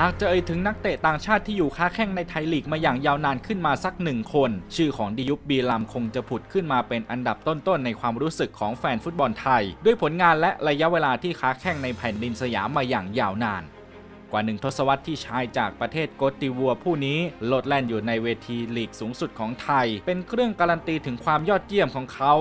หากจะเอ่ยถึงนักเตะต่างชาติที่อยู่ค้าแข้งในไทยลีกมาอย่างยาวนานขึ้นมาสักหนึ่งคน ชื่อของดิยุบบีลัมคงจะผุดขึ้นมาเป็นอันดับต้นๆในความรู้สึกของแฟนฟุตบอลไทย ด้วยผลงานและระยะเวลาที่ค้าแข้งในแผ่นดินสยามมาอย่างยาวนานกว่าหนึ่งทศวรรษที่ชายจากประเทศโกติวัวผู้นี้โลดแล่นอยู่ในเวทีลีกสูงสุดของไทย เป็นเครื่องการันตีถึงความยอดเยี่ยมของเขา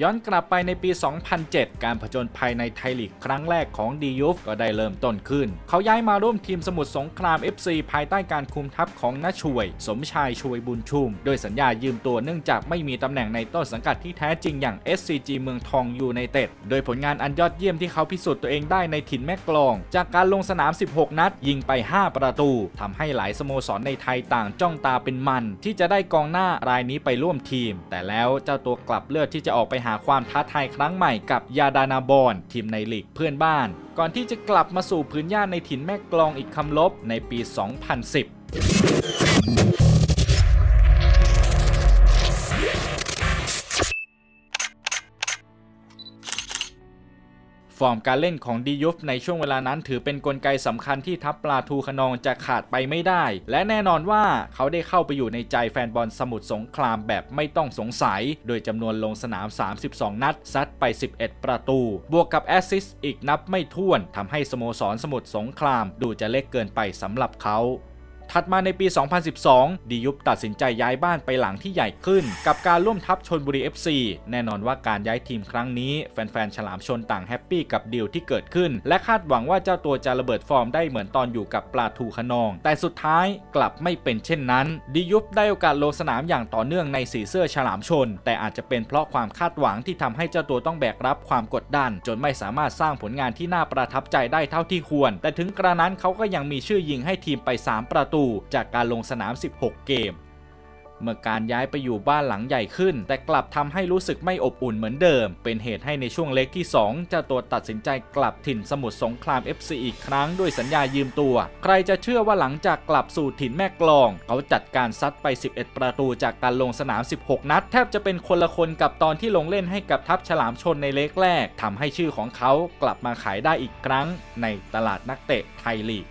ย้อนกลับไปในปี 2007 การผจญภัยในไทยลีกครั้งแรกของดียุฟก็ได้เริ่มต้นขึ้น เขาย้ายมาร่วมทีมสมุทรสงคราม FC ภายใต้การคุมทัพของน้าช่วย สมชายช่วยบุญชุม โดยสัญญายืมตัวเนื่องจากไม่มีตำแหน่งในต้นสังกัดที่แท้จริงอย่าง SCG เมืองทองยูไนเต็ด โดยผลงานอันยอดเยี่ยมที่เขาพิสูจน์ตัวเองได้ในถิ่นแม่กลอง จากการลงสนาม 16 นัด ยิงไป 5 ประตูทำให้หลายสโมสรในไทยต่างจ้องตาเป็นมัน ที่จะได้กองหน้ารายนี้ไปร่วมทีม แต่แล้วเจ้าตัวกลับเลือกที่จะออกไปหาความท้าทายครั้งใหม่กับยาดานาบอนทีมในลีกเพื่อนบ้าน ก่อนที่จะกลับมาสู่พื้นหญ้าในถิ่นแม่กลองอีกคำลบในปี 2010 ฟอร์มการเล่นของดียุฟในช่วงเวลานั้นถือเป็นนกลไกสำคัญที่ทัพปลาทูขนองจะขาดไปไม่ได้ และแน่นอนว่าเขาได้เข้าไปอยู่ในใจแฟนบอลสมุทรสงครามแบบไม่ต้องสงสัย โดยจำนวนลงสนาม 32 นัด ซัดไป 11 ประตู บวกกับแอสซิสต์อีกนับไม่ถ้วนทำให้สโมสรสมุทรสงครามดูจะเล็กเกินไปสำหรับเขา ถัดมาในปี 2012 ดียุบตัดสินใจย้ายบ้านไปหลังที่ใหญ่ขึ้น กับการร่วมทัพชนบุรี FC แน่นอนว่าการย้ายทีมครั้งนี้ แฟนๆ ฉลามชนต่างแฮปปี้กับดีลที่เกิดขึ้น และคาดหวังว่าเจ้าตัวจะระเบิดฟอร์มได้เหมือนตอนอยู่กับปลาทูขนอง แต่สุดท้ายกลับไม่เป็นเช่นนั้น ดียุบได้โอกาสลงสนามอย่างต่อเนื่องในสีเสื้อฉลามชน แต่อาจจะเป็นเพราะความคาดหวังที่ทำให้เจ้าตัวต้องแบกรับความกดดัน จนไม่สามารถสร้างผลงานที่น่าประทับใจได้เท่าที่ควร แต่ถึงกระนั้นเขาก็ยังมีชื่อยิงให้ทีมไป 3 ประตูจากการลงสนาม 16 เกม เมื่อการย้ายไปอยู่บ้านหลังใหญ่ขึ้น แต่กลับทำให้รู้สึกไม่อบอุ่นเหมือนเดิม เป็นเหตุให้ในช่วงเล็กที่ 2 เจ้าตัวตัดสินใจกลับถิ่นสมุทรสงคราม FC อีกครั้งด้วยสัญญายืมตัว ใครจะเชื่อว่าหลังจากกลับสู่ถิ่นแม่กลอง เขาจัดการซัดไป 11 ประตูจากการลงสนาม 16 นัด แทบจะเป็นคนละคนกับตอนที่ลงเล่นให้กับทัพฉลามชนในเล็กแรกทำให้ชื่อของเขากลับมาขายได้อีกครั้ง ในตลาดนักเตะไทยลีก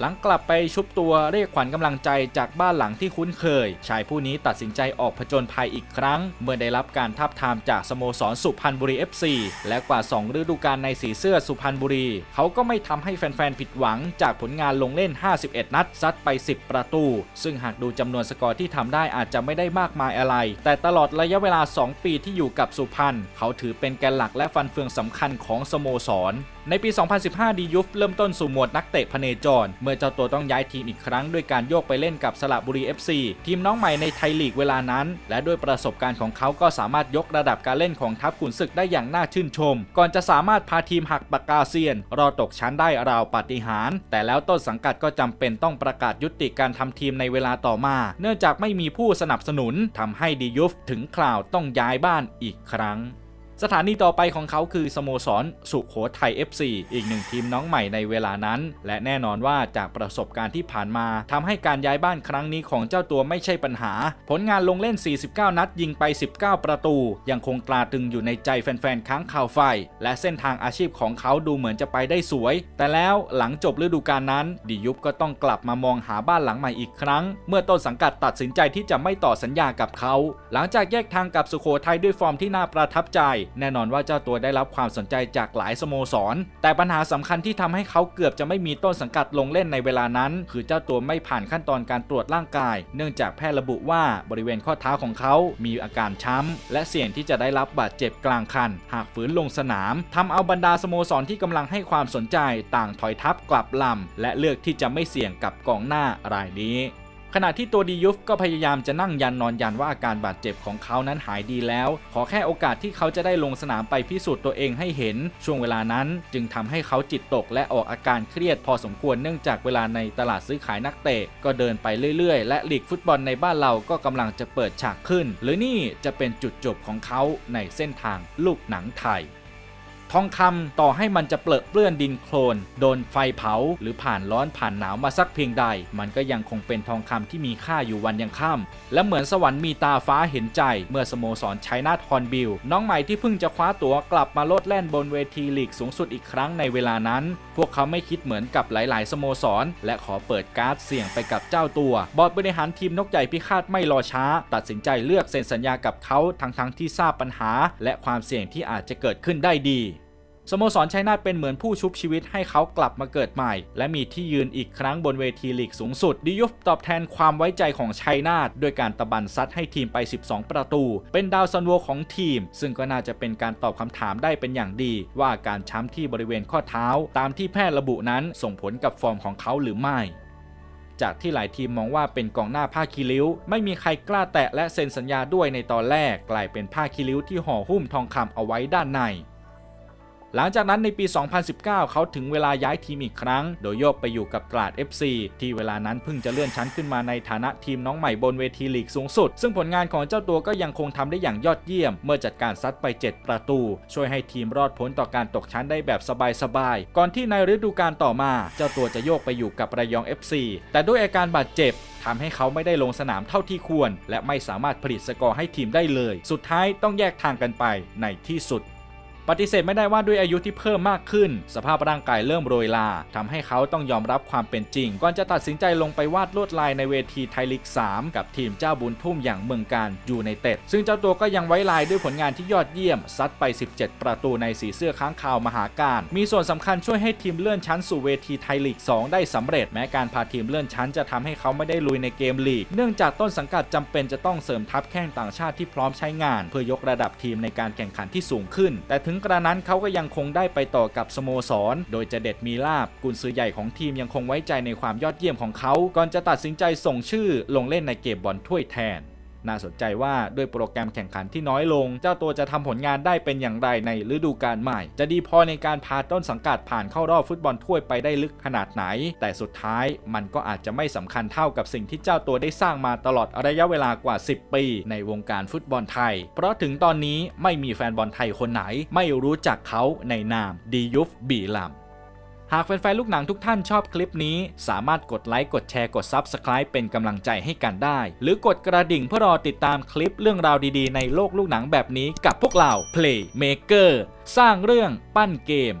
หลังกลับไปชุบตัวเรียกขวัญกำลังใจจากบ้านหลังที่คุ้นเคย ชายผู้นี้ตัดสินใจออกผจญภัยอีกครั้ง เมื่อได้รับการทับทามจากสโมสรสุพรรณบุรี FC และกว่า 2 ฤดูกาลในสีเสื้อสุพรรณบุรี เขาก็ไม่ทำให้แฟนๆ ผิดหวังจากผลงานลงเล่น 51 นัด ซัดไป 10 ประตู ซึ่งหากดูจำนวนสกอร์ที่ทำได้อาจจะไม่ได้มากมายอะไร แต่ตลอดระยะเวลา 2 ปีที่อยู่กับสุพรรณเขาถือเป็นแกนหลักและฟันเฟืองสำคัญของสโมสร ในปี 2015 ดียุฟเริ่มต้นสู่หมวดนักเตะพเนจร เมื่อเจ้าตัวต้องย้ายทีมอีกครั้งด้วยการโยกไปเล่นกับสระบุรี FC ทีมน้องใหม่ในไทยลีกเวลานั้น และด้วยประสบการณ์ของเขาก็สามารถยกระดับการเล่นของทัพขุนศึกได้อย่างน่าชื่นชม ก่อนจะสามารถพาทีมหักปากกาเซียน รอตกชั้นได้ราวปาฏิหาริย์แต่แล้วต้นสังกัดก็จำเป็นต้องประกาศยุติการทำทีมในเวลาต่อมา เนื่องจากไม่มีผู้สนับสนุนทำให้ดียุฟถึงคราวต้องย้ายบ้านอีกครั้ง สถานีต่อไปของเขาคือสโมสรสุขโขทัย FC อีกหนึ่งทีมน้องใหม่ในเวลานั้น และแน่นอนว่าจากประสบการณ์ที่ผ่านมาทำให้การย้ายบ้านครั้งนี้ของเจ้าตัวไม่ใช่ปัญหา ผลงานลงเล่น 49 นัดยิงไป 19 ประตู ยังคงตราตึงอยู่ในใจแฟนๆค้างข่าวไฟ และเส้นทางอาชีพของเขาดูเหมือนจะไปได้สวย แต่แล้วหลังจบฤดูกาลนั้น ดิยุบก็ต้องกลับมามองหาบ้านหลังใหม่อีกครั้ง เมื่อต้นสังกัดตัดสินใจที่จะไม่ต่อสัญญากับเขา หลังจากแยกทางกับสุโขทัยด้วยฟอร์มที่น่าประทับใจแน่นอนว่าเจ้าตัวได้รับความสนใจจากหลายสโมสร แต่ปัญหาสำคัญที่ทำให้เขาเกือบจะไม่มีต้นสังกัดลงเล่นในเวลานั้น คือเจ้าตัวไม่ผ่านขั้นตอนการตรวจร่างกาย เนื่องจากแพทย์ระบุว่าบริเวณข้อเท้าของเขา มีอาการช้ำ และเสี่ยงที่จะได้รับบาดเจ็บกลางคัน หากฝืนลงสนามทำเอาบรรดาสโมสรที่กำลังให้ความสนใจต่างถอยทัพกลับลำและเลือกที่จะไม่เสี่ยงกับกองหน้ารายนี้ ขณะที่ตัวดียุฟก็พยายามจะนั่งยันนอนยันว่าอาการบาดเจ็บของเขานั้นหายดีแล้ว ขอแค่โอกาสที่เขาจะได้ลงสนามไปพิสูจน์ตัวเองให้เห็น ช่วงเวลานั้นจึงทำให้เขาจิตตกและออกอาการเครียดพอสมควรเนื่องจากเวลาในตลาดซื้อขายนักเตะก็เดินไปเรื่อยๆ และลีกฟุตบอลในบ้านเราก็กำลังจะเปิดฉากขึ้น หรือนี่จะเป็นจุดจบของเขาในเส้นทางลูกหนังไทย ทองคำต่อให้มันจะเปลอะเปื้อนดินโคลน โดนไฟเผา หรือผ่านร้อนผ่านหนาวมาสักเพียงใด มันก็ยังคงเป็นทองคำที่มีค่าอยู่วันยังค่ำและเหมือนสวรรค์มีตาฟ้าเห็นใจ เมื่อสโมสรชัยนาทอนบิลน้องใหม่ที่เพิ่งจะคว้าตั๋วกลับมาโลดแล่นบนเวทีลีกสูงสุดอีกครั้งในเวลานั้น พวกเขาไม่คิดเหมือนกับหลาย ๆ สโมสร และขอเปิดการ์ดเสี่ยงไปกับเจ้าตัว บอร์ดบริหารทีมนกใหญ่พิฆาตไม่รอช้า ตัดสินใจเลือกเซ็นสัญญากับเขาทั้งๆที่ทราบปัญหา และความเสี่ยงที่อาจจะเกิดขึ้นได้ดี สโมสรชัยนาทเป็นเหมือนผู้ชุบชีวิตให้เขากลับมาเกิดใหม่ และมีที่ยืนอีกครั้งบนเวทีลีกสูงสุดดิยุฟตอบแทนความไว้ใจของชัยนาทด้วยการตะบันซัดให้ทีมไป 12 ประตู เป็นดาวซันโวของทีม ซึ่งก็น่าจะเป็นการตอบคำถามได้เป็นอย่างดี ว่าการช้ำที่บริเวณข้อเท้า ตามที่แพทย์ระบุนั้นส่งผลกับฟอร์มของเขาหรือไม่จากที่หลายทีมมองว่าเป็นกองหน้าผ้าคีริ้ว ไม่มีใครกล้าแตะและเซ็นสัญญาด้วยในตอนแรก กลายเป็นผ้าคีริ้วที่ห่อหุ้มทองคำเอาไว้ด้านใน หลังจากนั้นในปี 2019 เขาถึงเวลาย้ายทีมอีกครั้ง โดยโยกไปอยู่กับตราด FC ที่เวลานั้นเพิ่งจะเลื่อนชั้นขึ้นมาในฐานะทีมน้องใหม่บนเวทีลีกสูงสุด ซึ่งผลงานของเจ้าตัวก็ยังคงทำได้อย่างยอดเยี่ยม เมื่อจัดการซัดไป 7 ประตู ช่วยให้ทีมรอดพ้นต่อการตกชั้นได้แบบสบายๆ ก่อนที่ในฤดูกาลต่อมา เจ้าตัวจะโยกไปอยู่กับระยอง FC แต่ด้วยอาการบาดเจ็บทำให้เขาไม่ได้ลงสนามเท่าที่ควร และไม่สามารถผลิตสกอร์ให้ทีมได้เลย สุดท้ายต้องแยกทางกันไปในที่สุด ปฏิเสธไม่ได้ว่าด้วยอายุที่เพิ่มมากขึ้น สภาพร่างกายเริ่มโรยลาทำให้เขาต้องยอมรับความเป็นจริง ก่อนจะตัดสินใจลงไปวาดลวดลายในเวทีไทยลีก 3 กับทีมเจ้าบุญทุ่มอย่างเมืองการยูไนเต็ดซึ่งเจ้าตัวก็ยังไว้ลายด้วยผลงานที่ยอดเยี่ยม ซัดไป 17 ประตูในสีเสื้อค้างคาวมหาการ มีส่วนสำคัญช่วยให้ทีมเลื่อนชั้นสู่เวทีไทยลีก 2 ได้สำเร็จแม้การพาทีมเลื่อนชั้นจะทำให้เขาไม่ได้ลุยในเกมลีก เนื่องจากต้นสังกัดจำเป็นจะต้องเสริมทัพแข้งต่างชาติที่พร้อมใช้งาน เพื่อยกระดับทีมในการแข่งขันที่สูงขึ้น แต่ถึงกระนั้นเขาก็ยังคงได้ไปต่อกับสโมสร โดยจะเด็ดมีลาบกุนซือใหญ่ของทีมยังคงไว้ใจในความยอดเยี่ยมของเขา ก่อนจะตัดสินใจส่งชื่อลงเล่นในเกมบอลถ้วยแทน น่าสนใจว่าด้วยโปรแกรมแข่งขันที่น้อยลง เจ้าตัวจะทำผลงานได้เป็นอย่างไรในฤดูกาลใหม่ จะดีพอในการพาต้นสังกัดผ่านเข้ารอบฟุตบอลถ้วยไปได้ลึกขนาดไหน แต่สุดท้ายมันก็อาจจะไม่สำคัญเท่ากับสิ่งที่เจ้าตัวได้สร้างมาตลอดระยะเวลากว่า 10 ปี ในวงการฟุตบอลไทย เพราะถึงตอนนี้ไม่มีแฟนบอลไทยคนไหน ไม่รู้จักเขาในนามดียุฟบีลัม หากแฟนๆลูกหนังทุกท่านชอบคลิปนี้ สามารถกดไลค์กดแชร์กด Subscribe เป็นกำลังใจให้กันได้ หรือกดกระดิ่งเพื่อรอติดตามคลิปเรื่องราวดีๆ ในโลกลูกหนังแบบนี้กับพวกเรา Playmaker สร้างเรื่องปั้นเกม